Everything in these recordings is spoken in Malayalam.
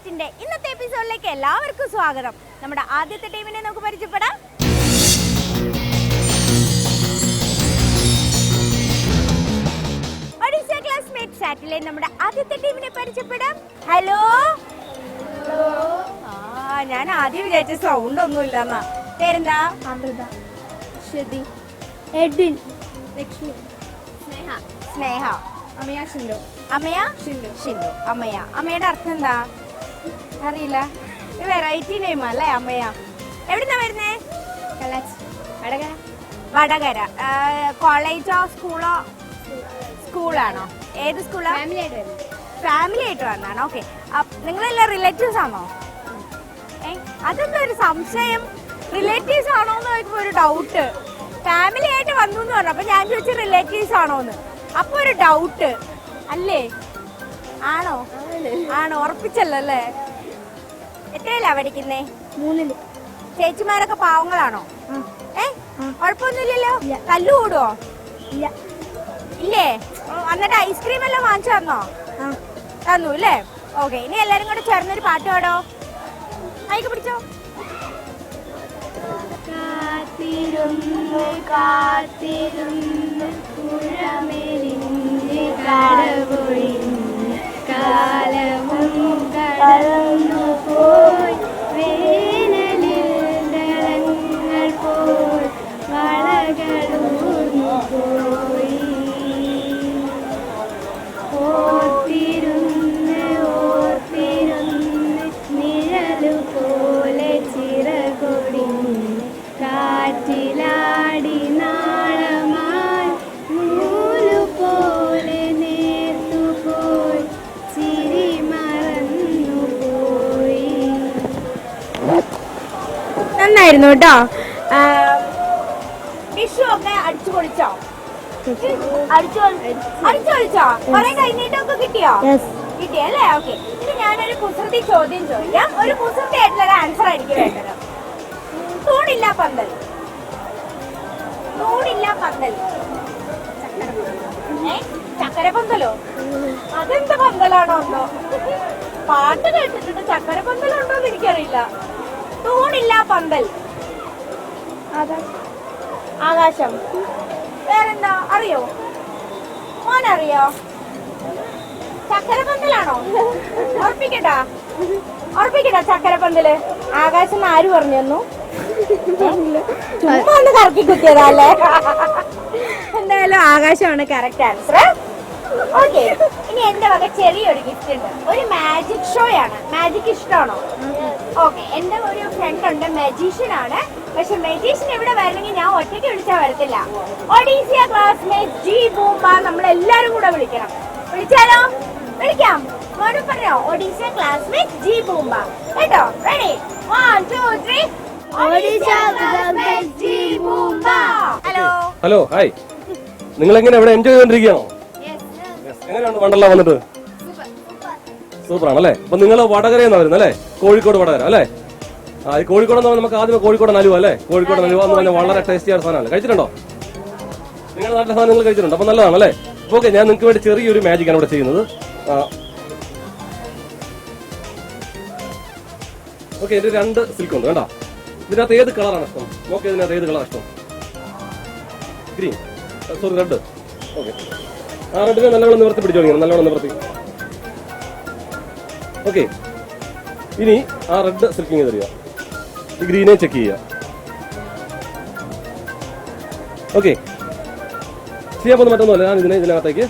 ചാറ്റിന്റെ ഇന്നത്തെ എപ്പിസോഡിലേക്ക് എല്ലാവർക്കും സ്വാഗതം. നമ്മുടെ ആദ്യത്തെ ടീമിനെ നമുക്ക് പരിചയപ്പെടാം. ഒഡീസ ക്ലാസ്മേറ്റ് ചാറ്റിലെ നമ്മുടെ ആദ്യത്തെ ടീമിനെ പരിചയപ്പെടാം. ഹലോ? ആ ഞാൻ ആദ്യം വിചാരിച്ച സൗണ്ട് ഒന്നും ഇല്ലെന്നാ. പേരെന്താ? അമൃത. ശ്രുതി. എഡ്വിൻ. ലക്ഷ്മി. സ്നേഹ. സ്നേഹ. അമയ ഷിൻഡോ. അമ്മയ? ഷിൻഡോ. ഷിന്ദു അമ്മയ. അമ്മയുടെ അർത്ഥം എന്താ? അറിയില്ല. വെറൈറ്റി നെയിം അല്ലേ അമ്മയ? എവിടുന്നാ വരുന്നേ? വടകര. വടകര. കോളേജോ സ്കൂളോ സ്കൂളാണോ ഏത് സ്കൂളാ ഫാമിലി ആയിട്ട് വന്നാണോ ഫാമിലി ആയിട്ട് വന്നാണ്. ഓക്കെ നിങ്ങളെല്ലാം റിലേറ്റീവ്സ് ആണോ? ഏ അതെന്താ ഒരു സംശയം? റിലേറ്റീവ്സ് ആണോ എന്ന് ചോദിക്കുമ്പോൾ ഒരു ഡൗട്ട് ഫാമിലി ആയിട്ട് വന്നു എന്ന് പറഞ്ഞു. അപ്പൊ ഞാൻ ചോദിച്ചു റിലേറ്റീവ്സ് ആണോ എന്ന്. അപ്പൊ ഒരു ഡൗട്ട് അല്ലേ? ആണോ? ആണോ? ഉറപ്പിച്ചല്ലോ അല്ലേ? എത്രയല്ല പഠിക്കുന്നേ മൂന്നിൽ. ചേച്ചിമാരൊക്കെ പാവങ്ങളാണോ? ആ. ഏ? കുഴപ്പമൊന്നുമില്ലല്ലോ? തല്ലു കൂടുവോ? ഇല്ല. ഇല്ലേ? എന്നിട്ട് ഐസ്ക്രീം എല്ലാം വാങ്ങിച്ചു തന്നോ? ആ. തന്നു അല്ലേ ഓക്കെ ഇനി എല്ലാരും കൂടെ ചേർന്നൊരു പാട്ട് പാടോ? അയക്ക് പിടിച്ചോ? കാത്തിരുന്നു കാത്തിരുന്നു കാലവും കടന്നു 오! നന്നായിരുന്നു കേട്ടോ. വിഷു ഒക്കെ അടിച്ചു പൊളിച്ചോ? കിട്ടിയല്ലേ ഓക്കെ. ഇനി ഞാനൊരു കുസൃതി ചോദ്യം ചോദിക്കാം. ഒരു കുസൃതി ആയിട്ടുള്ള ഒരു ആൻസർ ആയിരിക്കും വേണ്ടത്. തൂണില്ല പന്തൽ. തൂണില്ല പന്തൽ. ചക്കര പന്തലോ അതെന്ത് പന്തലാണോ എന്തോ? പാട്ട് കേട്ടിട്ടുണ്ട്. ചക്കര പന്തലുണ്ടോ എന്ന് എനിക്കറിയില്ല. തൂണില്ല പന്തൽ. ആകാശം. വേറെന്താ? അറിയോ? മോനറിയോ? ചക്കരപ്പന്തലാണോ? ഉറപ്പിക്കട്ടാ. ഉറപ്പിക്കട്ടാ ചക്കരപ്പന്തൽ. ആകാശം ആര് പറഞ്ഞു തന്നു? ചുമ്മാ ഒന്ന് കറക്കി കുത്തിയതല്ലേ എന്തായാലും ആകാശമാണ് കറക്റ്റ് ആൻസർ ഓക്കെ ഇനി എന്റെ വക ചെറിയൊരു ഗിഫ്റ്റ് ഉണ്ട്. ഒരു മാജിക് ഷോ ആണ്. മാജിക് ഇഷ്ടമാണോ? ഓക്കെ എന്റെ ഒരു ഫ്രണ്ട് ഉണ്ട്. മജീഷ്യൻ ആണ്. പക്ഷെ മജീഷ്യൻ ഇവിടെ വരണമെങ്കിൽ ഞാൻ ഒറ്റയ്ക്ക് വിളിച്ചാൽ വരത്തില്ല. ഒഡീസിയ ക്ലാസ്മേറ്റ് ജി ബൂമ്പ നമ്മൾ എല്ലാരും കൂടെ വിളിക്കണം. വിളിച്ചാലോ? വിളിക്കാം. മോനും പറഞ്ഞോ ഒഡീസിയ ക്ലാസ്മേറ്റ് ജി ബൂമ്പ കേട്ടോ? റെഡി വൺ ടു ത്രീ ഒഡീസിയ ക്ലാസ്മേറ്റ് ജി ബൂമ്പ ഹലോ ഹലോ ഹായ് നിങ്ങൾ എങ്ങനെ ഇവിടെ എൻജോയ് ചെയ്തോണ്ടിരിക്കുകയാണോ. എങ്ങനെയാണ് വണ്ടർല വന്നിട്ട്? സൂപ്പർ ആണല്ലേ അപ്പൊ നിങ്ങൾ വടകരയെന്നാ വരുന്നത് അല്ലേ? കോഴിക്കോട് വടകര അല്ലേ? ആ ഈ കോഴിക്കോട് എന്ന് പറഞ്ഞാൽ നമുക്ക് ആദ്യം കോഴിക്കോട് നലുവ അല്ലേ? കോഴിക്കോട് നലുവ എന്ന് പറഞ്ഞാൽ വളരെ ടേസ്റ്റി ആയ സാധനമാണ്. കഴിച്ചിട്ടുണ്ടോ? നിങ്ങളുടെ നാട്ടിലെ സാധനം നിങ്ങൾ കഴിച്ചിട്ടുണ്ടോ? അപ്പൊ നല്ലതാണ് അല്ലേ? ഓക്കെ ഞാൻ നിങ്ങൾക്ക് വേണ്ടി ചെറിയൊരു മാജിക് ആണ് ഇവിടെ ചെയ്യുന്നത്. ഓക്കെ ഇതിന് രണ്ട് സിൽക്ക് ഉണ്ട് വേണ്ട ഇതിനകത്ത് ഏത് കളറാണ് ഇഷ്ടം? ഓക്കെ ഇതിനകത്ത് ഏത് കളറാണ് ഇഷ്ടം. ഗ്രീൻ. Sorry red okay. ആ റെഡിനെ നല്ലവണ്ണം നിവർത്തി പിടിച്ചു തുടങ്ങി നല്ലോണം നിവർത്തി. ഓക്കെ ഇനി ആ റെഡ് സിൽക്കിങ് തരിക. ഈ ഗ്രീനെ ചെക്ക് ചെയ്യുക. ഓക്കെ ചെയ്യാൻ പോകുന്ന മറ്റൊന്നുമല്ല ഞാൻ ഇതിനെ ഇതിനകത്തേക്ക്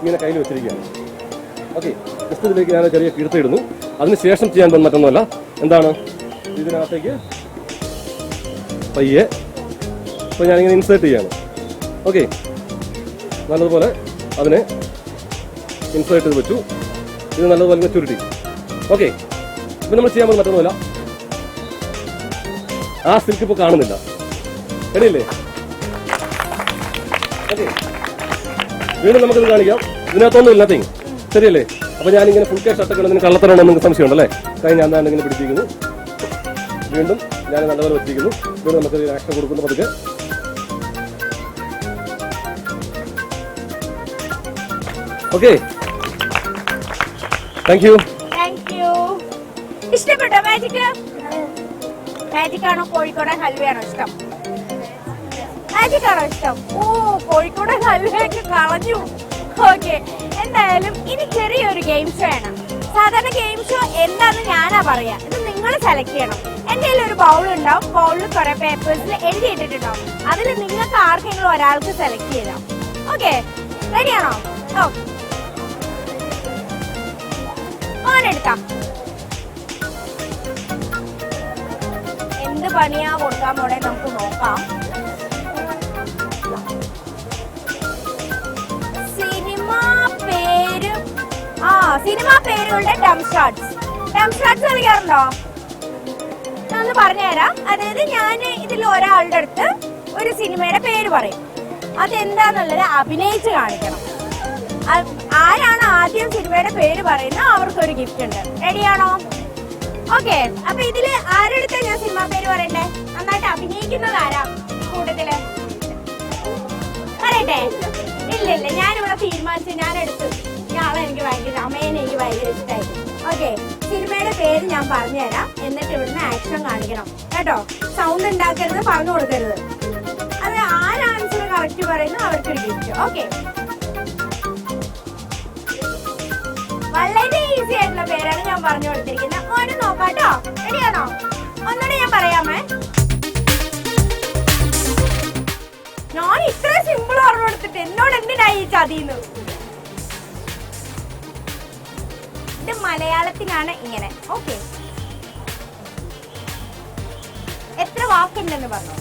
ഇങ്ങനെ കയ്യിൽ വെച്ചിരിക്കുകയാണ്. ഓക്കെ ജസ്റ്റ് ഇതിലേക്ക് ഞാൻ ചെറിയ കീർത്തിയിടുന്നു. അതിനുശേഷം ചെയ്യാൻ പോകുന്ന മറ്റൊന്നുമല്ല. എന്താണ്? ഇതിനകത്തേക്ക് പയ്യെ. അപ്പോൾ ഞാനിങ്ങനെ ഇൻസേർട്ട് ചെയ്യാണ്. ഓക്കെ നല്ലതുപോലെ അതിനെ ഇൻസേർട്ട് ചെയ്ത് വെച്ചു. ഇത് നല്ലതുപോലെ മെച്ചൂരിറ്റി ഓക്കെ ഇപ്പം നമ്മൾ ചെയ്യാൻ പോകുന്ന മറ്റൊന്നുമില്ല. ആ സിൽക്ക് ഇപ്പോൾ കാണുന്നില്ല. ശരിയല്ലേ ഓക്കെ വീണ്ടും നമുക്കിത് കാണിക്കാം. ഇതിനകത്തൊന്നും നത്തിങ് ശരിയല്ലേ? അപ്പം ഞാനിങ്ങനെ ഫുൾ കേ ഷർട്ടൊക്കെ ഇതിന് കള്ളത്തരമാണോ നിങ്ങൾക്ക് സംശയമുണ്ടല്ലേ കൈ ഞാൻ തന്നെ ഇങ്ങനെ പിടിച്ചിരിക്കുന്നു വീണ്ടും ഞാൻ നല്ലപോലെ വെച്ചിരിക്കുന്നു. വീണ്ടും നമുക്ക് ആക്ഷൻ കൊടുക്കുന്നു പതുക്കെ. Okay thank you thank you ഇഷ്ടപ്പെട്ടോ മാജിക് മാജിക് ആണോ കോഴിക്കോടൻ ഹൽവയാണോ ഇഷ്ടം? മാജിക് ആണോ ഇഷ്ടം? ഓ കോഴിക്കോടൻ ഹൽവയൊക്കെ കളഞ്ഞു. ഓക്കെ എന്തായാലും ഇനി ചെറിയൊരു ഗെയിം ഷോ ആണ്. സാധാരണ ഗെയിം ഷോ എന്താന്ന് ഞാനാ പറയാ. ഇത് നിങ്ങൾ സെലക്ട് ചെയ്യണം. എന്റെ കയ്യിൽ ഒരു ബൗൾ ഉണ്ടാവും. ബൗളിൽ കുറെ പേപ്പേഴ്സിൽ എഴുതിയിട്ടിട്ടുണ്ടാവും അതിൽ നിങ്ങൾക്ക് ആർക്കെങ്കിലും ഒരാൾക്ക് സെലക്ട് ചെയ്യാം ഓക്കെ റെഡിയാണോ ഓ പണിയാ കൊടുക്കാൻ പോണേ നമുക്ക് നോക്കാം. സിനിമ പേര് ആ സിനിമ പേരുകളുടെ ഡം ഷാർട്സ് ഡം ഷാർട്സ് കളിക്കാറുണ്ടോ ഞാൻ ഒന്ന് പറഞ്ഞുതരാം. അതായത് ഞാൻ ഇതിൽ ഒരാളുടെ അടുത്ത് ഒരു സിനിമയുടെ പേര് പറയും. അതെന്താന്നുള്ളത് അഭിനയിച്ച് കാണിക്കണം. ആരാണ് ആദ്യം സിനിമയുടെ പേര് പറയുന്നത്? അവർക്കൊരു ഗിഫ്റ്റ് ഉണ്ട്. റെഡിയാണോ ഓക്കെ അപ്പൊ ഇതിൽ ആരെടുത്ത ഞാൻ സിനിമ പേര് പറയണ്ടേ? നന്നായിട്ട് അഭിനയിക്കുന്നത് ആരാ കൂട്ടത്തിൽ? പറയട്ടെ. ഇല്ല ഇല്ല ഞാനിവിടെ തീരുമാനിച്ചു ഞാൻ എടുത്തു ഞാളെ എനിക്ക് ഭയങ്കര അമ്മേനെ എനിക്ക് ഭയങ്കര ഇഷ്ടമായി ഓക്കെ സിനിമയുടെ പേര് ഞാൻ പറഞ്ഞുതരാം. എന്നിട്ട് ഇവിടുന്ന് ആക്ഷൻ കാണിക്കണം. കേട്ടോ? സൗണ്ട് ഉണ്ടാക്കരുത് പറഞ്ഞു കൊടുക്കരുത്. അത് ആരാൻസർ കറക്റ്റ് പറയുന്നു അവർക്കൊരു ഗിഫ്റ്റ് ഓക്കെ. വളരെ ആയിട്ടുള്ള പേരാണ് ഞാൻ പറഞ്ഞു കൊടുത്തിരിക്കുന്നത് ഓന് നോക്കാട്ടോ റെഡിയാണോ ഒന്നുകൂടെ ഞാൻ പറയാമേ. ഞാൻ ഇത്ര സിമ്പിൾ പറഞ്ഞു കൊടുത്തിട്ട് എന്നോട് എന്തിനായി ഈ ചതിന്ന്? ഇത് മലയാളത്തിലാണ് ഇങ്ങനെ. ഓക്കെ എത്ര വാക്കുണ്ടെന്ന് പറഞ്ഞു?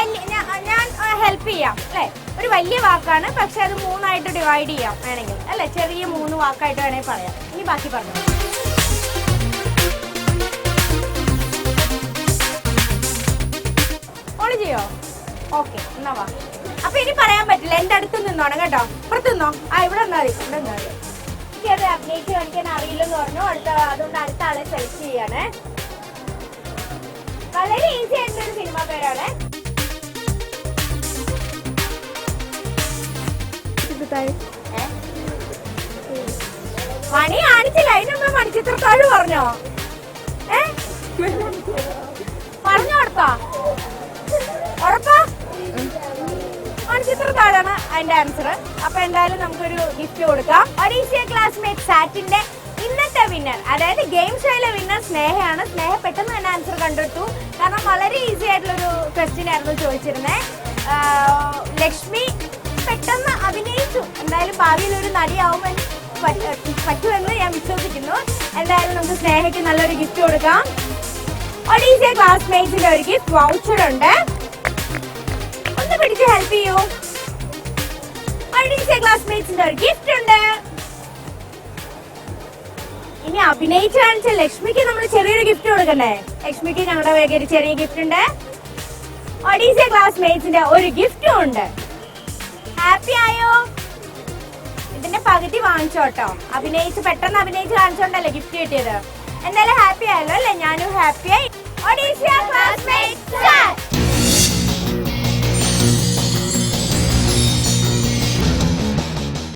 വലിയ ഞാൻ ഹെൽപ്പ് ചെയ്യാം അല്ലെ? ഒരു വലിയ വാക്കാണ് പക്ഷെ അത് മൂന്നായിട്ട് ഡിവൈഡ് ചെയ്യാം വേണമെങ്കിൽ അല്ലെ? ചെറിയ മൂന്ന് വാക്കായിട്ട് വേണമെങ്കിൽ പറയാം. ഇനി ബാക്കി പറഞ്ഞു. ഓൾ ചെയ്യോ? ഓക്കെ എന്നാ വാ. അപ്പൊ ഇനി പറയാൻ പറ്റില്ല എന്റെ അടുത്ത് നിന്നോണം കേട്ടോ. പുറത്ത് നിന്നോ? ആ ഇവിടെ നിന്നാ മതി ഇവിടെ നിന്നാ മതി. എനിക്കത് അപ്ഡേറ്റ് കാണിക്കാൻ അറിയില്ലെന്ന് പറഞ്ഞു അടുത്ത അതുകൊണ്ട് അടുത്ത ആളെ സെലക്ട് ചെയ്യാണ്. വളരെ ഈസി ആയിട്ടുള്ള ഒരു സിനിമ പേരാണ്. ഏ? മണി കാണിച്ചില്ല. അതിനുമ്പ് മണിച്ചിത്രത്താഴ് പറഞ്ഞോ? ഏ? പറഞ്ഞു കൊടുത്തോ ഉറപ്പാ? മണിച്ചിത്രത്താഴാണ് അതിന്റെ ആൻസർ അപ്പൊ എന്തായാലും നമുക്കൊരു ഗിഫ്റ്റ് കൊടുക്കാം. ഒഡീഷ്യ ക്ലാസ്മേറ്റ് സാറ്റിന്റെ ഇന്നത്തെ വിന്നർ അതായത് ഗെയിം ഷോയിലെ വിന്നർ സ്നേഹയാണ്. സ്നേഹ പെട്ടെന്ന് തന്നെ ആൻസർ കണ്ടെടുത്തു. കാരണം വളരെ ഈസി ആയിട്ടുള്ളൊരു ക്വസ്റ്റ്യൻ ആയിരുന്നു ചോദിച്ചിരുന്നത് ലക്ഷ്മി പെട്ടെന്ന് അഭിനയിച്ചു എന്തായാലും ഭാവിയിൽ ഒരു നടിയാവുമെന്ന് പറ്റ- പറ്റുമെന്ന് ഞാൻ വിശ്വസിക്കുന്നു. എന്തായാലും നമുക്ക് സ്നേഹയ്ക്ക് നല്ലൊരു ഗിഫ്റ്റ് കൊടുക്കാം. ഒഡീസിയ ക്ലാസ്മേറ്റ്സിന്റെ ഒരു ഗിഫ്റ്റ് വൗച്ചർ ഉണ്ട്. ഒന്ന് പിടിച്ച് ഹെൽപ്പ് ചെയ്യൂ. ക്ലാസ്മേറ്റ്സിന്റെ ഒരു ഗിഫ്റ്റ് ഉണ്ട്. ഇനി അഭിനയിച്ച് കാണിച്ച ലക്ഷ്മിക്ക് നമ്മൾ ചെറിയൊരു ഗിഫ്റ്റ് കൊടുക്കണ്ടേ? ലക്ഷ്മിക്ക് ഞങ്ങളുടെ വേഗം ഒരു ചെറിയ ഗിഫ്റ്റ് ഉണ്ട്. ഒഡീസിയ ക്ലാസ്മേറ്റ്സിന്റെ ഒരു ഗിഫ്റ്റും ഉണ്ട്. ഹാപ്പി ആയോ? ഇതിന്റെ പകുതി വാങ്ങിച്ചോട്ടോ അഭിനയിച്ച് പെട്ടെന്ന് അഭിനയിച്ച് കാണിച്ചോണ്ടല്ലേ ഗിഫ്റ്റ് കിട്ടിയത്. എന്തായാലും ഹാപ്പി ആയല്ലോ അല്ലേ? ഞാനും ഹാപ്പി ആയി. ഒഡീസിയ ക്ലാസ്മേറ്റ്